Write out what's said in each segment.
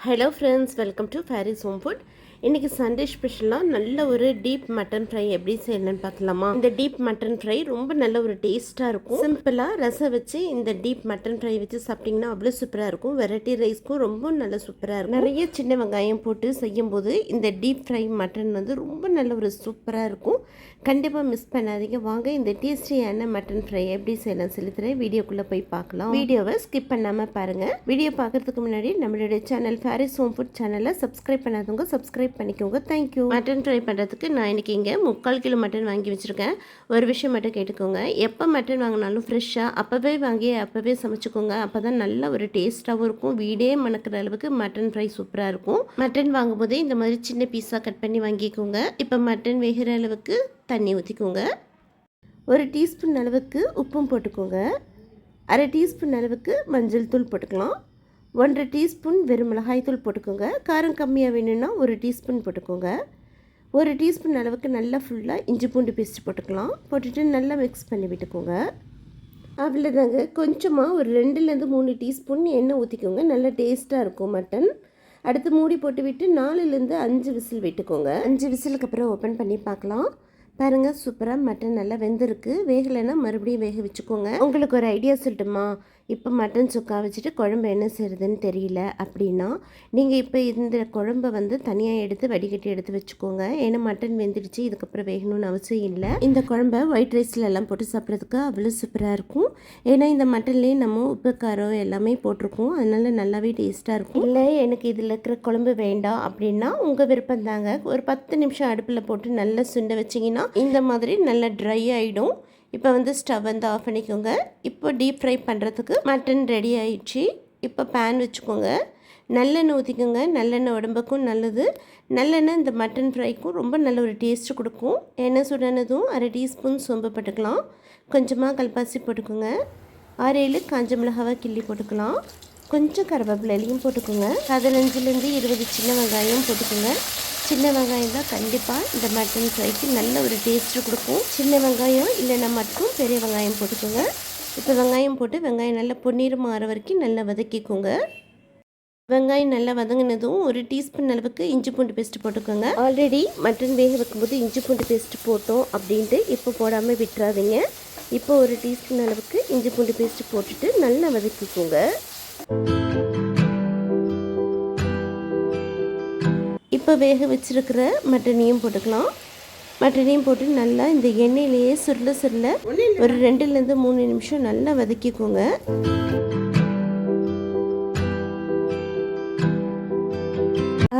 Hello friends welcome to Faris home food இன்றைக்கி Sunday ஸ்பெஷலாக நல்ல ஒரு டீப் மட்டன் ஃப்ரை எப்படி செய்யலன்னு பார்க்கலாமா? இந்த டீப் மட்டன் ஃப்ரை ரொம்ப நல்ல ஒரு டேஸ்ட்டாக இருக்கும். சிம்பிளாக ரசம் வச்சு இந்த டீப் மட்டன் ஃப்ரை வச்சு சாப்பிட்டிங்கன்னா அவ்வளோ சூப்பராக இருக்கும். வெரைட்டி ரைஸ்க்கும் ரொம்ப நல்ல சூப்பராக இருக்கும். நிறைய சின்ன வெங்காயம் போட்டு செய்யும்போது இந்த டீப் ஃப்ரை மட்டன் வந்து ரொம்ப நல்ல ஒரு சூப்பராக இருக்கும். கண்டிப்பாக மிஸ் பண்ணாதீங்க. வாங்க இந்த டேஸ்டியான மட்டன் ஃப்ரை எப்படி செய்யலாம் செலுத்துகிறேன் வீடியோக்குள்ளே போய் பார்க்கலாம். வீடியோவை ஸ்கிப் பண்ணாமல் பாருங்கள் வீடியோ பார்க்கறதுக்கு முன்னாடி நம்மளுடைய சேனல் ஃபேரிஸ் ஹோம் ஃபுட் சேனலை சப்ஸ்கிரைப் பண்ணாதவங்க சப்ஸ்கிரைப் பண்ணிக்கோங்க. தேங்க்யூ மட்டன் ஃப்ரை பண்ணுறதுக்கு நான் இன்றைக்கி இங்கே முக்கால் கிலோ மட்டன் வாங்கி வச்சுருக்கேன். ஒரு விஷயம் மட்டும் கேட்டுக்கோங்க. எப்போ மட்டன் வாங்கினாலும் ஃப்ரெஷ்ஷாக அப்போவே வாங்கி அப்போவே சமைச்சுக்கோங்க. அப்போ தான் நல்ல ஒரு டேஸ்ட்டாகவும் இருக்கும். வீடே மணக்கிற அளவுக்கு மட்டன் ஃப்ரை சூப்பராக இருக்கும். மட்டன் வாங்கும்போதே இந்த மாதிரி சின்ன பீஸாக கட் பண்ணி வாங்கிக்கோங்க. இப்போ மட்டன் வேகிற அளவுக்கு தண்ணி ஊற்றிக்கோங்க ஒரு டீஸ்பூன் அளவுக்கு உப்பும் போட்டுக்கோங்க. அரை டீஸ்பூன் அளவுக்கு மஞ்சள் தூள் போட்டுக்கலாம். ஒன்றரை டீஸ்பூன் வெறும் மிளகாய் தூள் போட்டுக்கோங்க. காரம் கம்மியாக வேணும்னா ஒரு டீஸ்பூன் போட்டுக்கோங்க. ஒரு டீஸ்பூன் அளவுக்கு நல்லா ஃபுல்லாக இஞ்சி பூண்டு பேஸ்ட் போட்டுக்கலாம். போட்டுட்டு நல்லா மிக்ஸ் பண்ணி விட்டுக்கோங்க. அவ்வளோதாங்க கொஞ்சமாக ஒரு ரெண்டுலேருந்து மூணு டீஸ்பூன் எண்ணெய் ஊற்றிக்கோங்க நல்லா டேஸ்ட்டாக இருக்கும் மட்டன் அடுத்து மூடி போட்டு விட்டு நாலுலேருந்து அஞ்சு விசில் விட்டுக்கோங்க. அஞ்சு விசிலுக்கு அப்புறம் ஓப்பன் பண்ணி பார்க்கலாம். பாருங்கள் சூப்பராக மட்டன் நல்லா வெந்திருக்கு. வேகலைன்னா மறுபடியும் வேக வச்சுக்கோங்க. உங்களுக்கு ஒரு ஐடியா சொல்லட்டுமா? இப்போ மட்டன் சுக்கா வச்சுட்டு குழம்பு என்ன செய்கிறதுன்னு தெரியல அப்படின்னா நீங்கள் இப்போ இந்த குழம்பை வந்து தனியாக எடுத்து வடிகட்டி எடுத்து வச்சுக்கோங்க. ஏன்னா மட்டன் வெந்துடுச்சு இதுக்கப்புறம் வேகணும்னு அவசியம் இல்லை. இந்த குழம்பை ஒயிட் ரைஸில் எல்லாம் போட்டு சாப்பிட்றதுக்கு அவ்வளோ சூப்பராக இருக்கும். ஏன்னா இந்த மட்டன்லேயே நம்ம உப்பு காரம் எல்லாமே போட்டிருக்கோம். அதனால நல்லாவே டேஸ்ட்டாக இருக்கும். இல்லை எனக்கு இதில் இருக்கிற குழம்பு வேண்டாம் அப்படின்னா உங்கள் விருப்பம் தாங்க. ஒரு பத்து நிமிஷம் அடுப்பில் போட்டு நல்லா சுண்ட வச்சிங்கன்னா இந்த மாதிரி நல்லா ட்ரை ஆகிடும் இப்போ வந்து ஸ்டவ் வந்து ஆஃப் பண்ணிக்கோங்க. இப்போ டீப் ஃப்ரை பண்ணுறதுக்கு மட்டன் ரெடி ஆயிடுச்சு. இப்போ பேன் வச்சுக்கோங்க. நல்லெண்ணெய் ஊற்றிக்கோங்க நல்லெண்ணெய் உடம்புக்கும் நல்லது. நல்லெண்ணெய் இந்த மட்டன் ஃப்ரைக்கும் ரொம்ப நல்ல ஒரு டேஸ்ட்டு கொடுக்கும். எண்ணெய் சுடானதும் அரை டீஸ்பூன் சோம்பு போட்டுக்கலாம். கொஞ்சமாக கல்பாசி போட்டுக்கோங்க. ஆறு ஏழு காஞ்ச மிளகாவை கிள்ளி போட்டுக்கலாம். கொஞ்சம் கருவேப்பிலையும் போட்டுக்கோங்க. பதினஞ்சுலேருந்து இருபது சின்ன வெங்காயம் போட்டுக்கோங்க. சின்ன வெங்காயம் தான் கண்டிப்பாக இந்த மட்டன் ஃப்ரைக்கு நல்ல ஒரு டேஸ்ட்டு கொடுக்கும். சின்ன வெங்காயம் இல்லைன்னா மட்டும் பெரிய வெங்காயம் போட்டுக்கோங்க. இப்போ வெங்காயம் போட்டு வெங்காயம் நல்லா பொன்னிறம் மாற வரைக்கும் நல்லா வதக்கிக்கோங்க. வெங்காயம் நல்லா வதங்கினதும் ஒரு டீஸ்பூன் அளவுக்கு இஞ்சி பூண்டு பேஸ்ட் போட்டுக்கோங்க. ஆல்ரெடி மட்டன் வேக வைக்கும்போது இஞ்சி பூண்டு பேஸ்ட் போட்டோம் அப்படின்ட்டு இப்போ போடாமல் விட்டுறாதீங்க. இப்போ ஒரு டீஸ்பூன் அளவுக்கு இஞ்சி பூண்டு பேஸ்ட் போட்டுட்டு நல்லா வதக்கிக்கோங்க. இப்போ வேக வச்சுருக்கிற மட்டனையும் போட்டுக்கலாம். மட்டனையும் போட்டு நல்லா இந்த எண்ணெயிலேயே சுருள சுருள ஒரு ரெண்டுலேருந்து மூணு நிமிஷம் நல்லா வதக்கிக்கோங்க.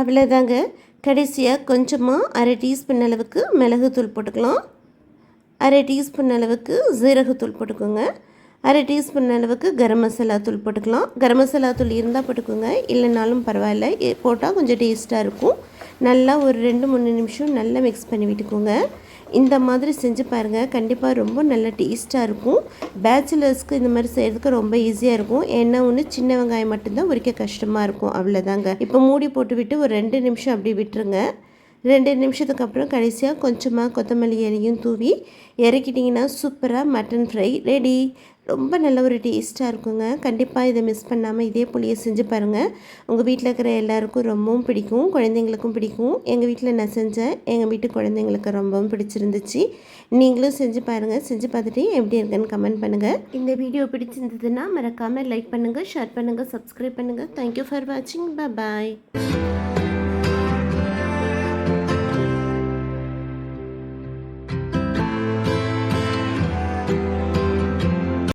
அவ்வளோதாங்க கடைசியாக கொஞ்சமாக அரை டீஸ்பூன் அளவுக்கு மிளகுத்தூள் போட்டுக்கலாம். அரை டீஸ்பூன் அளவுக்கு ஜீரகத்தூள் போட்டுக்கோங்க. அரை டீஸ்பூன் அளவுக்கு கரம் மசாலா தூள் போட்டுக்கலாம். கரம் மசாலா தூள் இருந்தால் போட்டுக்கோங்க. இல்லைனாலும் பரவாயில்ல. போட்டால் கொஞ்சம் டேஸ்ட்டாக இருக்கும். நல்லா ஒரு ரெண்டு மூணு நிமிஷம் நல்லா மிக்ஸ் பண்ணி விட்டுக்கோங்க. இந்த மாதிரி செஞ்சு பாருங்கள் கண்டிப்பாக ரொம்ப நல்ல டேஸ்ட்டாக இருக்கும். பேச்சுலர்ஸ்க்கு இந்த மாதிரி செய்கிறதுக்கு ரொம்ப ஈஸியாக இருக்கும். ஏன்னா ஒன்று சின்ன வெங்காயம் மட்டும்தான் உரிக்க கஷ்டமாக இருக்கும். அவ்வளோதாங்க இப்போ மூடி போட்டு விட்டு ஒரு ரெண்டு நிமிஷம் அப்படி விட்டுருங்க. ரெண்டு நிமிஷத்துக்கு அப்புறம் கடைசியாக கொஞ்சமாக கொத்தமல்லி இலையும் தூவி இறக்கிட்டிங்கன்னா சூப்பராக மட்டன் ஃப்ரை ரெடி ரொம்ப நல்ல ஒரு டேஸ்ட்டாக இருக்குங்க. கண்டிப்பாக இதை மிஸ் பண்ணாமல் இதே புளியை செஞ்சு பாருங்கள் உங்கள் வீட்டில் இருக்கிற எல்லாருக்கும் ரொம்பவும் பிடிக்கும் குழந்தைங்களுக்கும் பிடிக்கும். எங்கள் வீட்டில் நான் செஞ்சேன். எங்கள் வீட்டு குழந்தைங்களுக்கு ரொம்பவும் பிடிச்சிருந்துச்சு. நீங்களும் செஞ்சு பாருங்கள் செஞ்சு பார்த்துட்டு எப்படி இருக்குன்னு கமெண்ட் பண்ணுங்கள் இந்த வீடியோ பிடிச்சிருந்ததுன்னா மறக்காமல் லைக் பண்ணுங்கள் ஷேர் பண்ணுங்கள் சப்ஸ்கிரைப் பண்ணுங்கள் தேங்க்யூ ஃபார் வாட்சிங் பாய்